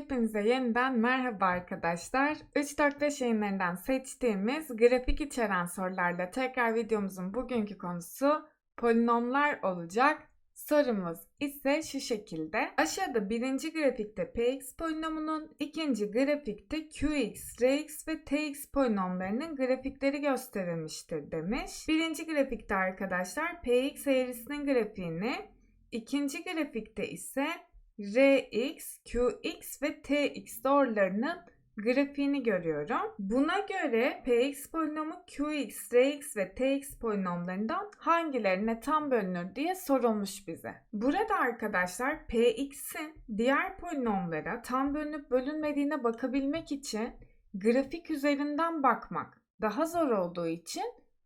Hepinize yeniden merhaba arkadaşlar. 3-4-5 yayınlarından seçtiğimiz grafik içeren sorularla tekrar videomuzun bugünkü konusu polinomlar olacak. Sorumuz ise şu şekilde. Aşağıda birinci grafikte px polinomunun, ikinci grafikte qx, rx ve tx polinomlarının grafikleri gösterilmiştir demiş. Birinci grafikte arkadaşlar px eğrisinin grafiğini, ikinci grafikte ise Rx, Qx ve Tx doğrularının grafiğini görüyorum. Buna göre Px polinomu Qx, Rx ve Tx polinomlarından hangilerine tam bölünür diye sorulmuş bize. Burada arkadaşlar Px'in diğer polinomlara tam bölünüp bölünmediğine bakabilmek için grafik üzerinden bakmak daha zor olduğu için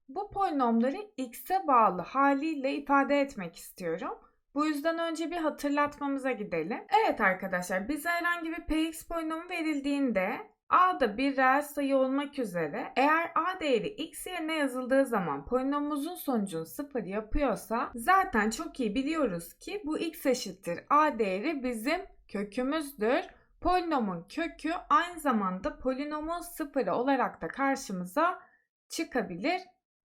bu polinomları x'e bağlı haliyle ifade etmek istiyorum. Bu yüzden önce bir hatırlatmamıza gidelim. Evet arkadaşlar bize herhangi bir px polinomu verildiğinde A'da bir reel sayı olmak üzere eğer A değeri x yerine yazıldığı zaman polinomumuzun sonucunu sıfır yapıyorsa zaten çok iyi biliyoruz ki bu x eşittir A değeri bizim kökümüzdür. Polinomun kökü aynı zamanda polinomun sıfırı olarak da karşımıza çıkabilir.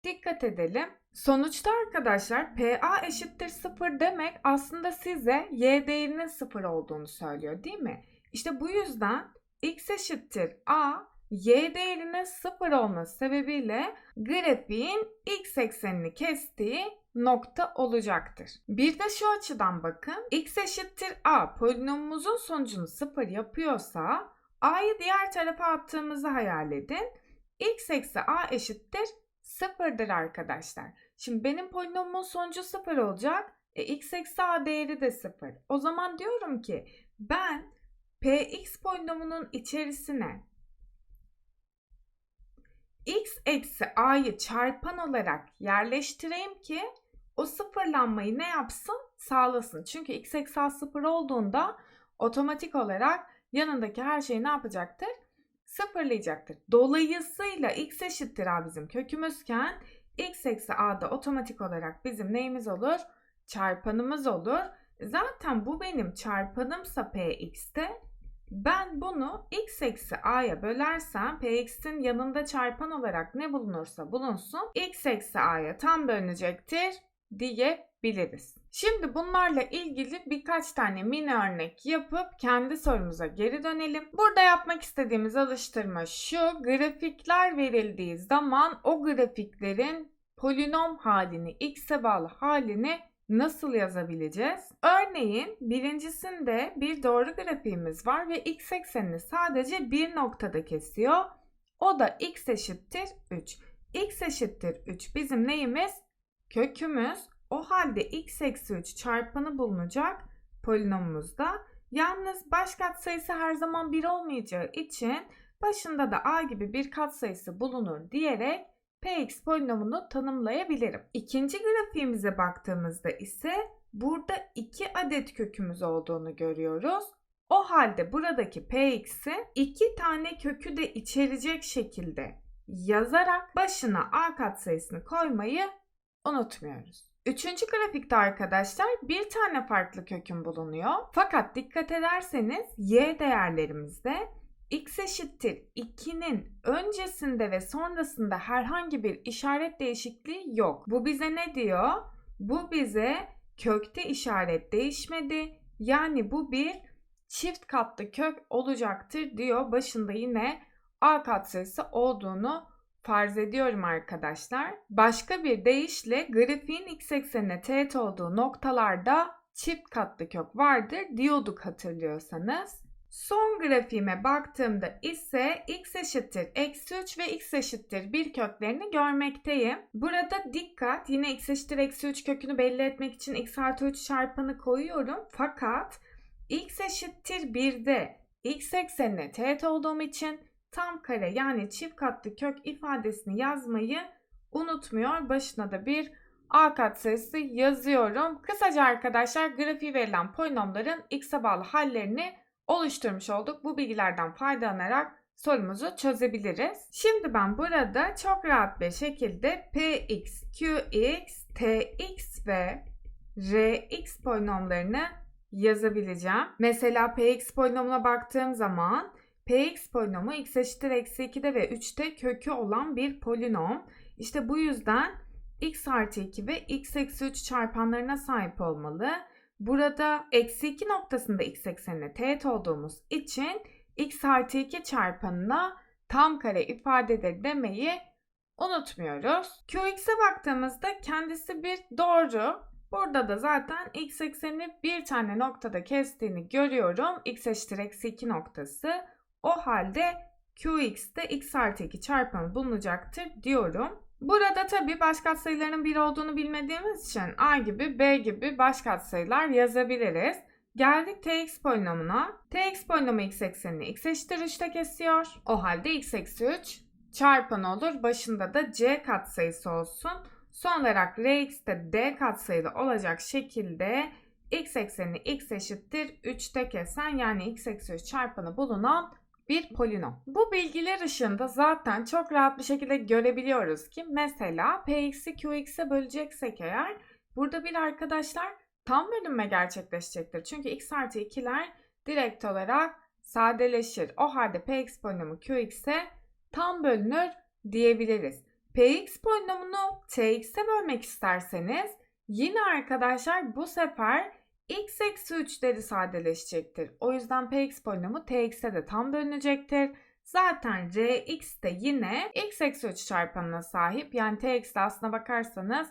Dikkat edelim. Sonuçta arkadaşlar PA eşittir 0 demek aslında size y değerinin 0 olduğunu söylüyor değil mi? İşte bu yüzden x eşittir a y değerinin 0 olması sebebiyle grafiğin x eksenini kestiği nokta olacaktır. Bir de şu açıdan bakın. x eşittir a polinomumuzun sonucunu 0 yapıyorsa a'yı diğer tarafa attığımızı hayal edin. x eksi a eşittir sıfırdır arkadaşlar. Şimdi benim polinomumun sonucu sıfır olacak. E, x eksi a değeri de sıfır. O zaman diyorum ki ben px polinomunun içerisine x eksi a'yı çarpan olarak yerleştireyim ki o sıfırlanmayı ne yapsın? Sağlasın. Çünkü x eksi a sıfır olduğunda otomatik olarak yanındaki her şeyi ne yapacaktır? Sıfırlayacaktır. Dolayısıyla x eşittir a bizim kökümüzken x eksi a da otomatik olarak bizim neyimiz olur? Çarpanımız olur. Zaten bu benim çarpanımsa px'te ben bunu x eksi a'ya bölersem px'in yanında çarpan olarak ne bulunursa bulunsun x eksi a'ya tam bölünecektir diyebiliriz. Şimdi bunlarla ilgili birkaç tane mini örnek yapıp kendi sorumuza geri dönelim. Burada yapmak istediğimiz alıştırma şu. Grafikler verildiği zaman o grafiklerin polinom halini, x'e bağlı halini nasıl yazabileceğiz? Örneğin birincisinde bir doğru grafiğimiz var ve x eksenini sadece bir noktada kesiyor. O da x eşittir 3. x eşittir 3 bizim neyimiz? Kökümüz. O halde x eksi 3 çarpanı bulunacak polinomumuzda. Yalnız baş katsayısı her zaman 1 olmayacağı için başında da a gibi bir katsayısı bulunur diyerek px polinomunu tanımlayabilirim. İkinci grafiğimize baktığımızda ise burada 2 adet kökümüz olduğunu görüyoruz. O halde buradaki px'i 2 tane kökü de içerecek şekilde yazarak başına a katsayısını koymayı unutmuyoruz. Üçüncü grafikte arkadaşlar bir tane farklı kökün bulunuyor. Fakat dikkat ederseniz y değerlerimizde x eşittir 2'nin öncesinde ve sonrasında herhangi bir işaret değişikliği yok. Bu bize ne diyor? Bu bize kökte işaret değişmedi. Yani bu bir çift katlı kök olacaktır diyor. Başında yine a katsayısı olduğunu farz ediyorum arkadaşlar. Başka bir deyişle grafiğin x eksenine teğet olduğu noktalarda çift katlı kök vardır diyorduk hatırlıyorsanız. Son grafiğime baktığımda ise x eşittir eksi 3 ve x eşittir 1 köklerini görmekteyim. Burada dikkat yine x eşittir eksi 3 kökünü belli etmek için x artı 3 çarpanı koyuyorum. Fakat x eşittir 1'de x eksenine teğet olduğum için tam kare yani çift katlı kök ifadesini yazmayı unutmuyor. Başına da bir a katsayısı yazıyorum. Kısaca arkadaşlar grafiği verilen polinomların x'e bağlı hallerini oluşturmuş olduk. Bu bilgilerden faydalanarak sorumuzu çözebiliriz. Şimdi ben burada çok rahat bir şekilde px, qx, tx ve rx polinomlarını yazabileceğim. Mesela px polinomuna baktığım zaman px polinomu x eşittir eksi 2'de ve 3'te kökü olan bir polinom. İşte bu yüzden x artı 2 ve x eksi 3 çarpanlarına sahip olmalı. Burada eksi 2 noktasında x eksenine teğet olduğumuz için x artı 2 çarpanına tam kare ifadedir demeyi unutmuyoruz. Qx'e baktığımızda kendisi bir doğru. Burada da zaten x eksenini bir tane noktada kestiğini görüyorum. x eşittir eksi 2 noktası. O halde Qx'te x artı 2 çarpanı bulunacaktır diyorum. Burada tabi baş katsayıların 1 olduğunu bilmediğimiz için a gibi b gibi baş katsayılar yazabiliriz. Geldik tx polinomuna. tx polinomu x eksenini x eşittir 3'te kesiyor. O halde x eksi 3 çarpan olur. Başında da c katsayısı olsun. Son olarak rx de d katsayılı olacak şekilde x eksenini x eşittir 3'te kesen yani x eksi 3 çarpanı bulunan bir polinom. Bu bilgiler ışığında zaten çok rahat bir şekilde görebiliyoruz ki mesela px'i qx'e böleceksek eğer burada bir arkadaşlar tam bölünme gerçekleşecektir. Çünkü x artı 2'ler direkt olarak sadeleşir. O halde px polinomu qx'e tam bölünür diyebiliriz. px polinomunu tx'e bölmek isterseniz yine arkadaşlar bu sefer x eksi 3'leri sadeleşecektir. O yüzden px polinomu tx'e de tam bölünecektir. Zaten rx de yine x eksi 3 çarpanına sahip. Yani tx'de aslına bakarsanız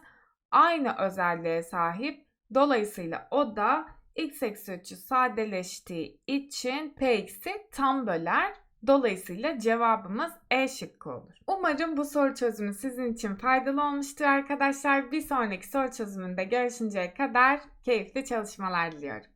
aynı özelliğe sahip. Dolayısıyla o da x eksi 3'ü sadeleştiği için px'i tam böler. Dolayısıyla cevabımız E şıkkı olur. Umarım bu soru çözümü sizin için faydalı olmuştur arkadaşlar. Bir sonraki soru çözümünde görüşünceye kadar keyifli çalışmalar diliyorum.